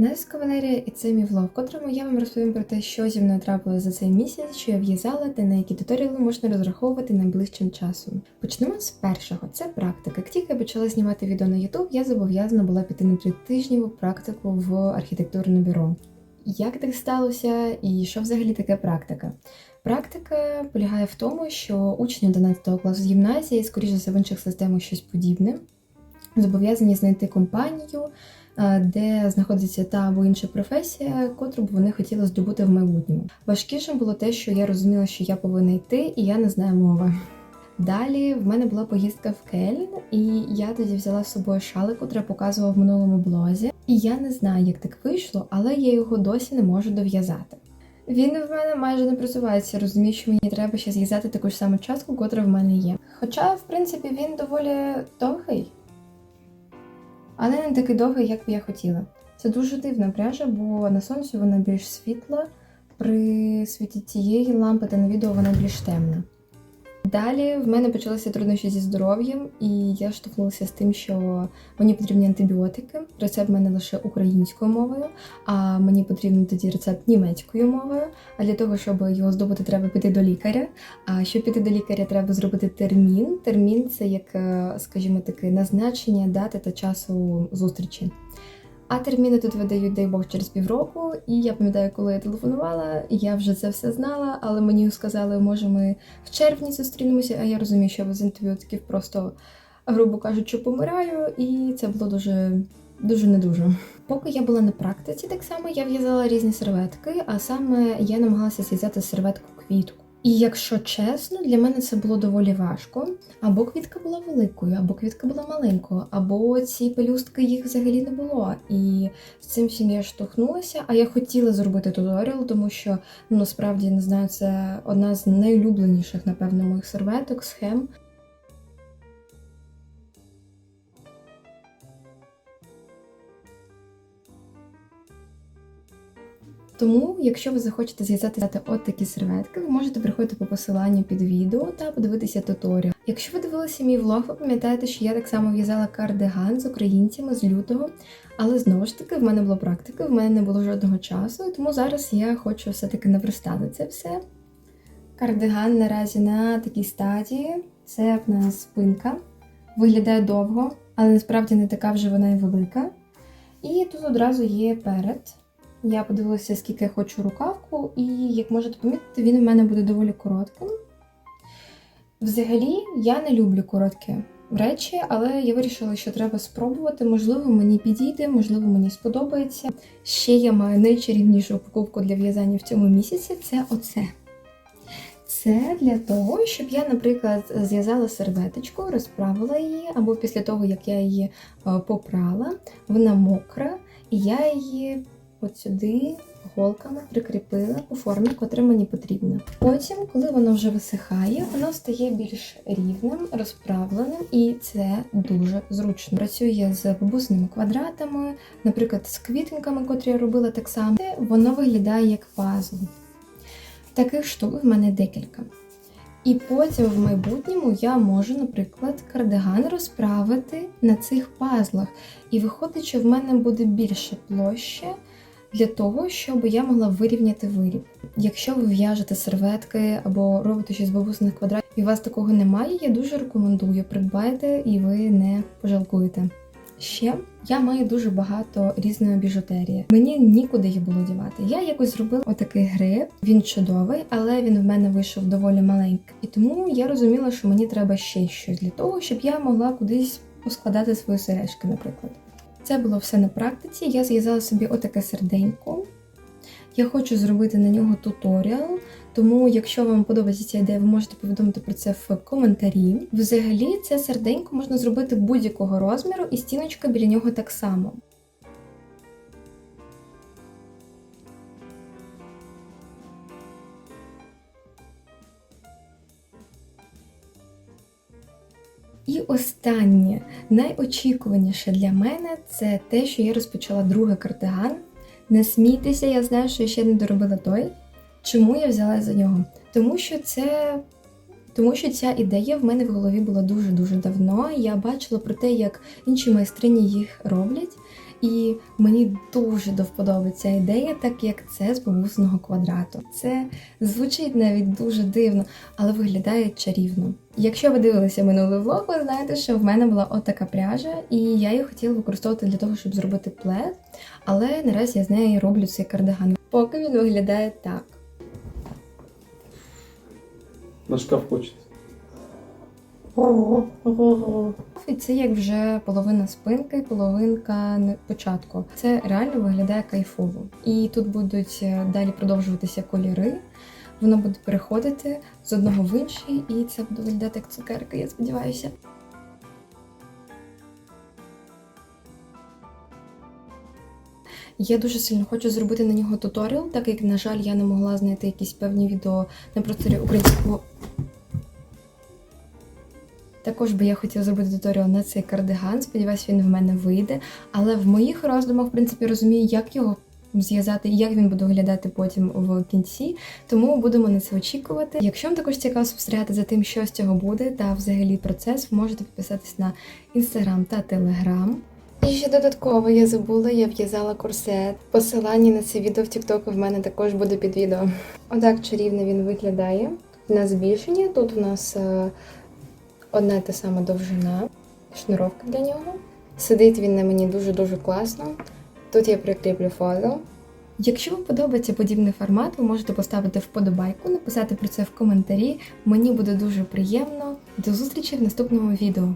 Настя Валерія, і це мій влог, в котрому я вам розповім про те, що зі мною трапилось за цей місяць, що я в'язала та на які туторіали можна розраховувати найближчим часом. Почнемо з першого. Це практика. Як тільки я почала знімати відео на YouTube, я зобов'язана була піти на три тижніву практику в архітектурне бюро. Як так сталося і що взагалі таке практика? Практика полягає в тому, що учні 11 класу з гімназії, скоріше за в інших системах щось подібне, зобов'язані знайти компанію, де знаходиться та або інша професія, котру б вони хотіли здобути в майбутньому. Важкішим було те, що я розуміла, що я повинна йти, і я не знаю мови. Далі в мене була поїздка в Кельн, і я тоді взяла з собою шалик, котре показувала в минулому блозі. І я не знаю, як так вийшло, але я його досі не можу дов'язати. Він в мене майже не просувається, розумію, що мені треба ще зв'язати таку ж саму частку, котра в мене є. Хоча, в принципі, він доволі довгий, але не такий довгий, як би я хотіла. Це дуже дивна пряжа, бо на сонці вона більш світла, при світі цієї лампи та на відео вона більш темна. Далі в мене почалися труднощі зі здоров'ям, і я штовхнулася з тим, що мені потрібні антибіотики. Рецепт в мене лише українською мовою, а мені потрібен тоді рецепт німецькою мовою. А для того, щоб його здобути, треба піти до лікаря. А щоб піти до лікаря, треба зробити термін. Термін це як, е, скажімо таке, назначення дати та часу зустрічі. А терміни тут видають, дай Бог, через півроку. І я пам'ятаю, коли я телефонувала, я вже це все знала, але мені сказали, може, ми в червні зустрінемося, а я розумію, що я без антибіотиків просто, грубо кажучи, помираю, і це було дуже. Дуже не дуже. Поки я була на практиці, так само я в'язала різні серветки, а саме я намагалася зв'язати серветку квітку. І якщо чесно, для мене це було доволі важко. Або квітка була великою, або квітка була маленькою, або ці пелюстки їх взагалі не було. І з цим всім я штовхнулася. А я хотіла зробити туторіал, тому що ну насправді не знаю, це одна з найулюбленіших, напевно, моїх серветок, схем. Тому, якщо ви захочете зв'язати от такі серветки, ви можете приходити по посиланню під відео та подивитися туторіал. Якщо ви дивилися мій влог, ви пам'ятаєте, що я так само в'язала кардиган з українцями з лютого, але знову ж таки в мене була практика, в мене не було жодного часу, і тому зараз я хочу все-таки наверстати це все. Кардиган наразі на такій стадії. Це в нас спинка. Виглядає довго, але насправді не така вже вона і велика. І тут одразу є перед. Я подивилася, скільки я хочу рукавку, і, як можете помітити, він у мене буде доволі коротким. Взагалі, я не люблю короткі речі, але я вирішила, що треба спробувати. Можливо, мені підійде, можливо, мені сподобається. Ще я маю найчарівнішу покупку для в'язання в цьому місяці це оце. Це для того, щоб я, наприклад, зв'язала серветочку, розправила її, або після того, як я її е, попрала, вона мокра, і я її от сюди голками прикріпила у формі, котра мені потрібна. Потім, коли воно вже висихає, воно стає більш рівним, розправленим, і це дуже зручно. Працює з бабусними квадратами, наприклад, з квітинками, котрі я робила так само. Воно виглядає як пазл. Таких штук в мене декілька. І потім в майбутньому я можу, наприклад, кардиган розправити на цих пазлах. І виходить, що в мене буде більше площа для того, щоб я могла вирівняти виріб. Якщо ви в'яжете серветки або робите щось бабусних квадратів, і у вас такого немає, я дуже рекомендую придбайте і ви не пожалкуєте. Ще я маю дуже багато різної біжутерії. Мені нікуди їх було дівати. Я якось зробила отакий гриб. Він чудовий, але він в мене вийшов доволі маленький. І тому я розуміла, що мені треба ще щось для того, щоб я могла кудись поскладати свої сережки, наприклад. Це було все на практиці. Я зв'язала собі отаке серденько. Я хочу зробити на нього туторіал, тому, якщо вам подобається ця ідея, ви можете повідомити про це в коментарі. Взагалі, це серденько можна зробити будь-якого розміру, і стіночка біля нього так само. І останнє, найочікуваніше для мене це те, що я розпочала другий кардиган. Не смійтеся, я знаю, що я ще не доробила той. Чому я взяла за нього? Тому що це. Тому що ця ідея в мене в голові була дуже-дуже давно. Я бачила про те, як інші майстрині їх роблять. І мені дуже до ідея, так як це з бабусиного квадрату. Це звучить навіть дуже дивно, але виглядає чарівно. Якщо ви дивилися минулий влог, ви знаєте, що в мене була отака пряжа, і я її хотіла використовувати для того, щоб зробити плед, але наразі я з нею роблю цей кардиган. Поки він виглядає так. На шкаф хочет. І це як вже половина спинки, половинка початку. Це реально виглядає кайфово. І тут будуть е, далі продовжуватися кольори. Воно буде переходити з одного в інший, і це буде виглядати як цукерка, я сподіваюся. Я дуже сильно хочу зробити на нього туторіал, так як, на жаль, я не могла знайти якісь певні відео на просторі українського також би я хотіла зробити туторіал на цей кардиган. Сподіваюсь, він в мене вийде. Але в моїх роздумах, в принципі, розумію, як його зв'язати і як він буде виглядати потім в кінці. Тому будемо на це очікувати. Якщо вам також цікаво спостерігати за тим, що з цього буде, та взагалі процес, ви можете підписатись на інстаграм та телеграм. І ще додатково я забула, я в'язала корсет. Посилання на це відео в TikTok в мене також буде під відео. Отак чарівно він виглядає. На збільшенні тут у нас е, одна та сама довжина, шнуровка для нього. Сидить він на мені дуже-дуже класно. Тут я прикріплю фото. Якщо вам подобається подібний формат, ви можете поставити вподобайку, написати про це в коментарі. Мені буде дуже приємно. До зустрічі в наступному відео.